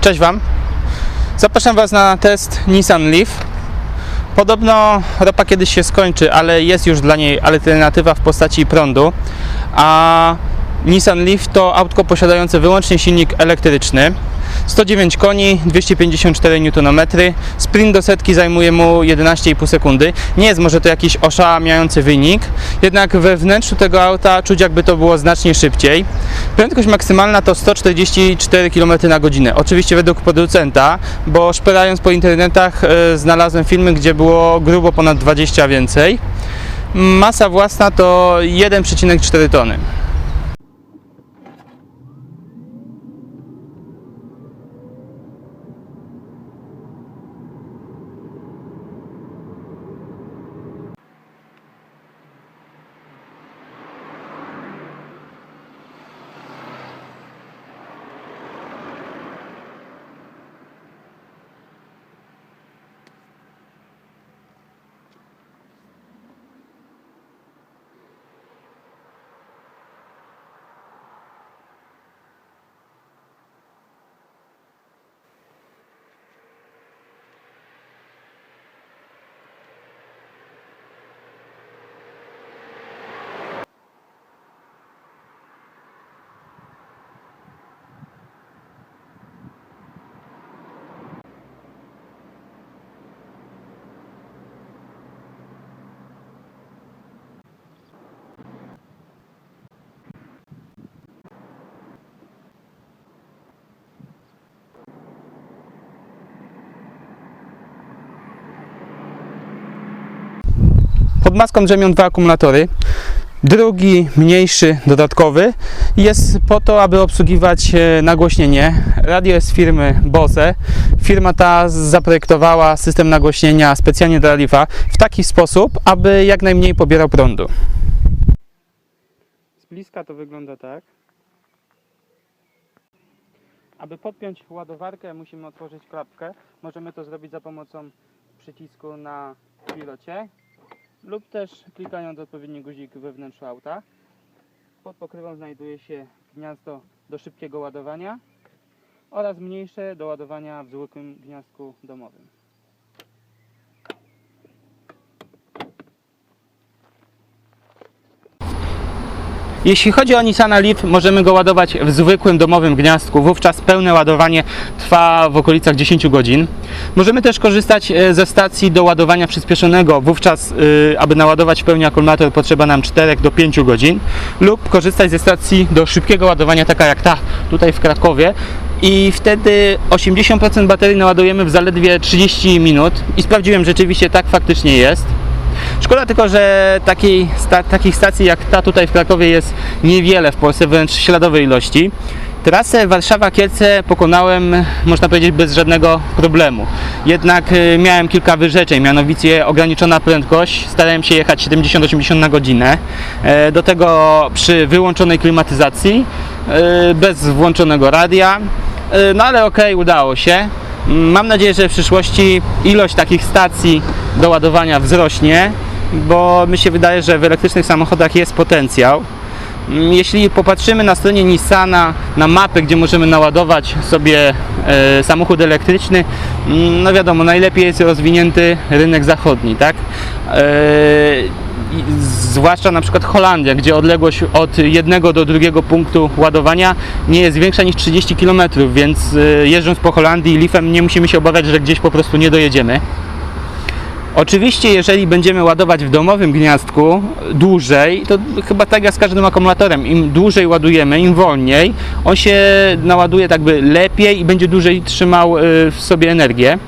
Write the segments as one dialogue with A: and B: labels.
A: Cześć Wam. Zapraszam Was na test Nissan Leaf. Podobno ropa kiedyś się skończy, ale jest już dla niej alternatywa w postaci prądu. A Nissan Leaf to autko posiadające wyłącznie silnik elektryczny. 109 koni, 254 Nm. Sprint do setki zajmuje mu 11,5 sekundy. Nie jest może to jakiś oszałamiający wynik, jednak we wnętrzu tego auta czuć jakby to było znacznie szybciej. Prędkość maksymalna to 144 km na godzinę. Oczywiście według producenta, bo szperając po internetach e, znalazłem filmy, gdzie było grubo ponad 20 więcej. Masa własna to 1,4 tony. Pod maską drzemią dwa akumulatory. Drugi, mniejszy, dodatkowy jest po to, aby obsługiwać e, nagłośnienie. Radio jest firmy Bose. Firma ta zaprojektowała system nagłośnienia specjalnie dla Leafa w taki sposób, aby jak najmniej pobierał prądu. Z bliska to wygląda tak. Aby podpiąć ładowarkę musimy otworzyć klapkę. Możemy to zrobić za pomocą przycisku na pilocie lub też klikając odpowiedni guzik we wnętrzu auta. Pod pokrywą znajduje się gniazdo do szybkiego ładowania oraz mniejsze do ładowania w zwykłym gniazdku domowym. Jeśli chodzi o Nissana Leaf, możemy go ładować w zwykłym domowym gniazdku. Wówczas pełne ładowanie trwa w okolicach 10 godzin. Możemy też korzystać e, ze stacji do ładowania przyspieszonego. Wówczas, y, aby naładować w pełni akumulator, potrzeba nam 4 do 5 godzin. Lub korzystać ze stacji do szybkiego ładowania, taka jak ta tutaj w Krakowie. I wtedy 80% baterii naładujemy w zaledwie 30 minut. I sprawdziłem, rzeczywiście tak faktycznie jest. Szkoda tylko, że takiej, sta, takich stacji jak ta tutaj w Krakowie jest niewiele w Polsce, wręcz śladowej ilości. Trasę Warszawa-Kielce pokonałem, można powiedzieć, bez żadnego problemu. Jednak y, miałem kilka wyrzeczeń, mianowicie ograniczona prędkość. Starałem się jechać 70-80 na godzinę. E, Do tego przy wyłączonej klimatyzacji, e, bez włączonego radia. E, No ale okej, udało się. Mam nadzieję, że w przyszłości ilość takich stacji do ładowania wzrośnie, bo mi się wydaje, że w elektrycznych samochodach jest potencjał. Mm, Jeśli popatrzymy na stronie Nissana, na mapę, gdzie możemy naładować sobie e, samochód elektryczny, mm, no wiadomo, najlepiej jest rozwinięty rynek zachodni, tak? Zwłaszcza na przykład Holandia, gdzie odległość od jednego do drugiego punktu ładowania nie jest większa niż 30 km, więc e, jeżdżąc po Holandii Leafem nie musimy się obawiać, że gdzieś po prostu nie dojedziemy. Oczywiście, jeżeli będziemy ładować w domowym gniazdku dłużej, to chyba tak jak z każdym akumulatorem, im dłużej ładujemy, im wolniej, on się naładuje tak by lepiej i będzie dłużej trzymał y, w sobie energię.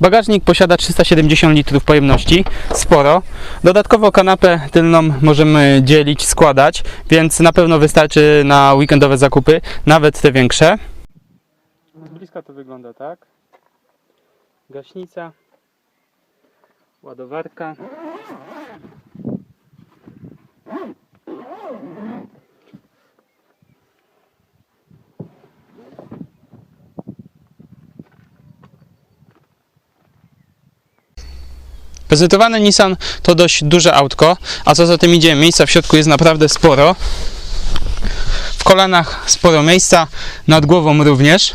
A: Bagażnik posiada 370 litrów pojemności, sporo. Dodatkowo kanapę tylną możemy dzielić, składać, więc na pewno wystarczy na weekendowe zakupy, nawet te większe. Z bliska to wygląda tak. Gaśnica, ładowarka. Prezentowany Nissan to dość duże autko, a co za tym idzie, miejsca w środku jest naprawdę sporo. W kolanach sporo miejsca, nad głową również.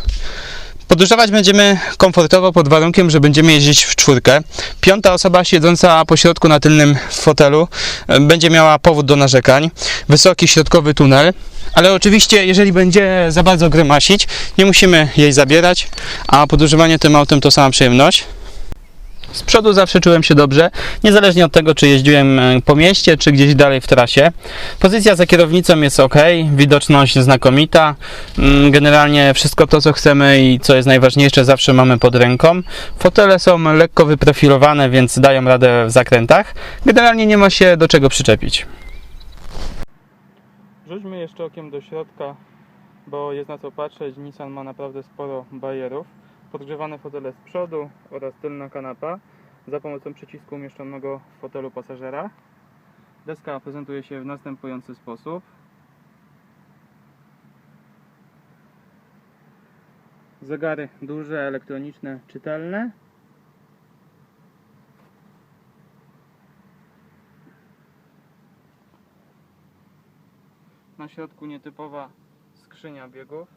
A: Podróżować będziemy komfortowo pod warunkiem, że będziemy jeździć w czwórkę. Piąta osoba siedząca po środku na tylnym fotelu e, będzie miała powód do narzekań. Wysoki środkowy tunel, ale oczywiście jeżeli będzie za bardzo grymasić, nie musimy jej zabierać, a podróżowanie tym autem to sama przyjemność. Z przodu zawsze czułem się dobrze, niezależnie od tego, czy jeździłem e, po mieście, czy gdzieś dalej w trasie. Pozycja za kierownicą jest ok, widoczność znakomita. Mm, Generalnie wszystko to, co chcemy i co jest najważniejsze, zawsze mamy pod ręką. Fotele są lekko wyprofilowane, więc dają radę w zakrętach. Generalnie nie ma się do czego przyczepić. Rzućmy jeszcze okiem do środka, bo jest na co patrzeć. Nissan ma naprawdę sporo bajerów podgrzewane fotele z przodu oraz tylna kanapa za pomocą przycisku umieszczonego w fotelu pasażera. Deska prezentuje się w następujący sposób. Zegary duże, elektroniczne, czytelne. Na środku nietypowa skrzynia biegów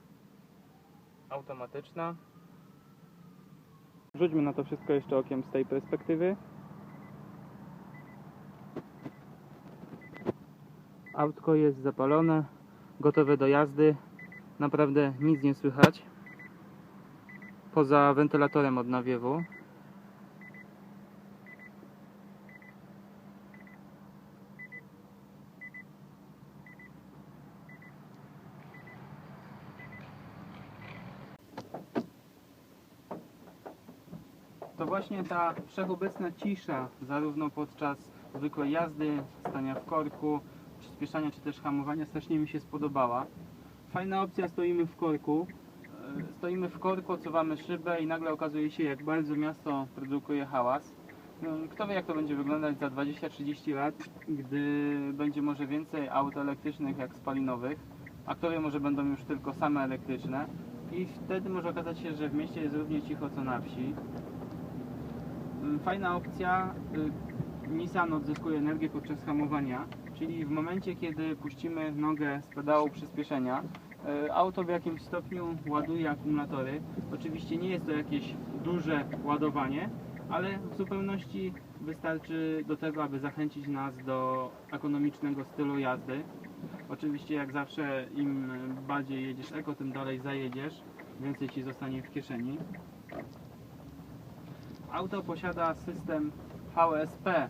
A: automatyczna. Rzućmy na to wszystko jeszcze okiem z tej perspektywy. Autko jest zapalone, gotowe do jazdy. Naprawdę nic nie słychać. Poza wentylatorem od nawiewu. To właśnie ta wszechobecna cisza, zarówno podczas zwykłej jazdy, stania w korku, przyspieszania czy też hamowania, strasznie mi się spodobała. Fajna opcja, stoimy w korku. E, Stoimy w korku, odsuwamy szybę i nagle okazuje się, jak bardzo miasto produkuje hałas. No, Kto wie, jak to będzie wyglądać za 20-30 lat, gdy będzie może więcej aut elektrycznych jak spalinowych, a kto wie, może będą już tylko same elektryczne. I wtedy może okazać się, że w mieście jest równie cicho co na wsi. Fajna opcja. y, Nissan odzyskuje energię podczas hamowania, czyli w momencie, kiedy puścimy nogę z pedału przyspieszenia, y, auto w jakimś stopniu ładuje akumulatory. Oczywiście nie jest to jakieś duże ładowanie, ale w zupełności wystarczy do tego, aby zachęcić nas do ekonomicznego stylu jazdy. Oczywiście jak zawsze im bardziej jedziesz eko, tym dalej zajedziesz, więcej ci zostanie w kieszeni. Auto posiada system VSP,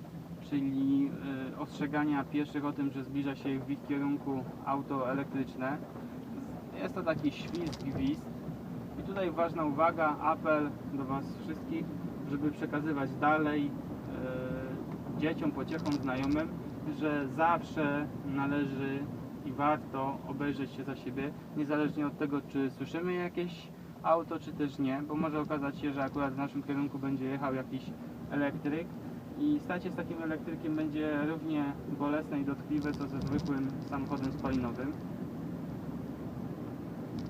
A: czyli y, ostrzegania pieszych o tym, że zbliża się w ich kierunku auto elektryczne. Jest to taki świst, gwizd. I tutaj ważna uwaga, apel do Was wszystkich, żeby przekazywać dalej y, dzieciom, pociechom, znajomym, że zawsze należy i warto obejrzeć się za siebie, niezależnie od tego, czy słyszymy jakieś auto, czy też nie, bo może okazać się, że akurat w naszym kierunku będzie jechał jakiś elektryk i stać się z takim elektrykiem będzie równie bolesne i dotkliwe, co ze zwykłym samochodem spalinowym.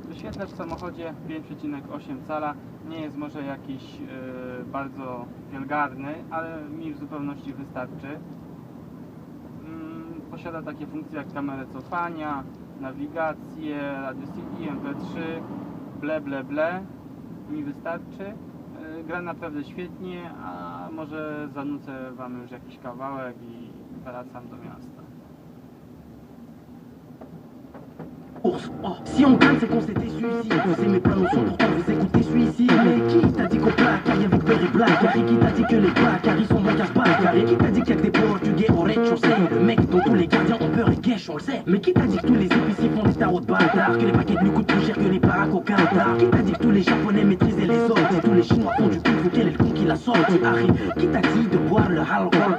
A: Wyświetlacz w samochodzie 5,8 cala nie jest może jakiś e, bardzo wielgarny, ale mi w zupełności wystarczy. Mm, Posiada takie funkcje jak kamerę cofania, nawigację, radio CD, MP3, ble ble ble. Mi wystarczy. E, Gra naprawdę świetnie, a może zanucę Wam już jakiś kawałek i wracam do miasta.
B: Si on gagne, c'est qu'on s'était suicide. Vous aimez pas sons, pourtant vous écoutez celui-ci. Mais qui t'a dit qu'on plaque? Y'a avec Père et Black. Harry qui t'a dit que les placards ils sont casse-pattes. Harry qui t'a dit qu'il y a que des portugais au rez-de-chaussée. Le mec dont tous les gardiens ont peur et guèche, on le sait. Mais qui t'a dit que tous les épiciers font des tarots de bâtards Que les paquets de coûtent plus cher que les Qatar? Qui t'a dit que tous les japonais maîtrisaient les autres? Tous les chinois font du fu, quel est le con qui l'a sorti Harry, qui t'a dit de boire le alcool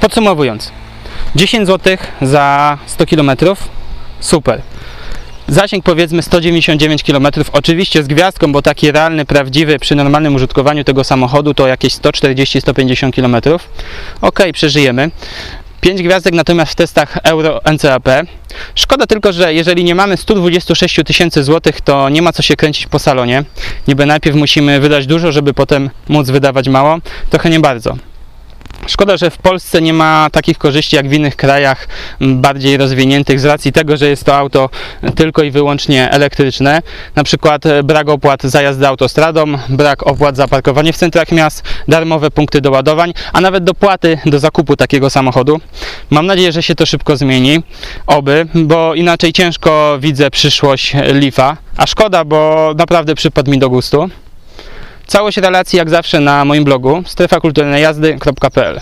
A: Podsumowując, 10 zł za 100 km, super. Zasięg powiedzmy 199 km, oczywiście z gwiazdką, bo taki realny, prawdziwy przy normalnym użytkowaniu tego samochodu to jakieś 140-150 km. Ok, przeżyjemy. 5 gwiazdek natomiast w testach Euro NCAP. Szkoda tylko, że jeżeli nie mamy 126 tysięcy złotych, to nie ma co się kręcić po salonie. Niby najpierw musimy wydać dużo, żeby potem móc wydawać mało. Trochę nie bardzo. Szkoda, że w Polsce nie ma takich korzyści jak w innych krajach bardziej rozwiniętych z racji tego, że jest to auto tylko i wyłącznie elektryczne. Na przykład e, brak opłat za jazdę autostradą, brak opłat za parkowanie w centrach miast, darmowe punkty doładowań, a nawet dopłaty do zakupu takiego samochodu. Mam nadzieję, że się to szybko zmieni. Oby, bo inaczej ciężko widzę przyszłość Leafa. A szkoda, bo naprawdę przypadł mi do gustu. Całość relacji jak zawsze na moim blogu strefakulturalnejazdy.pl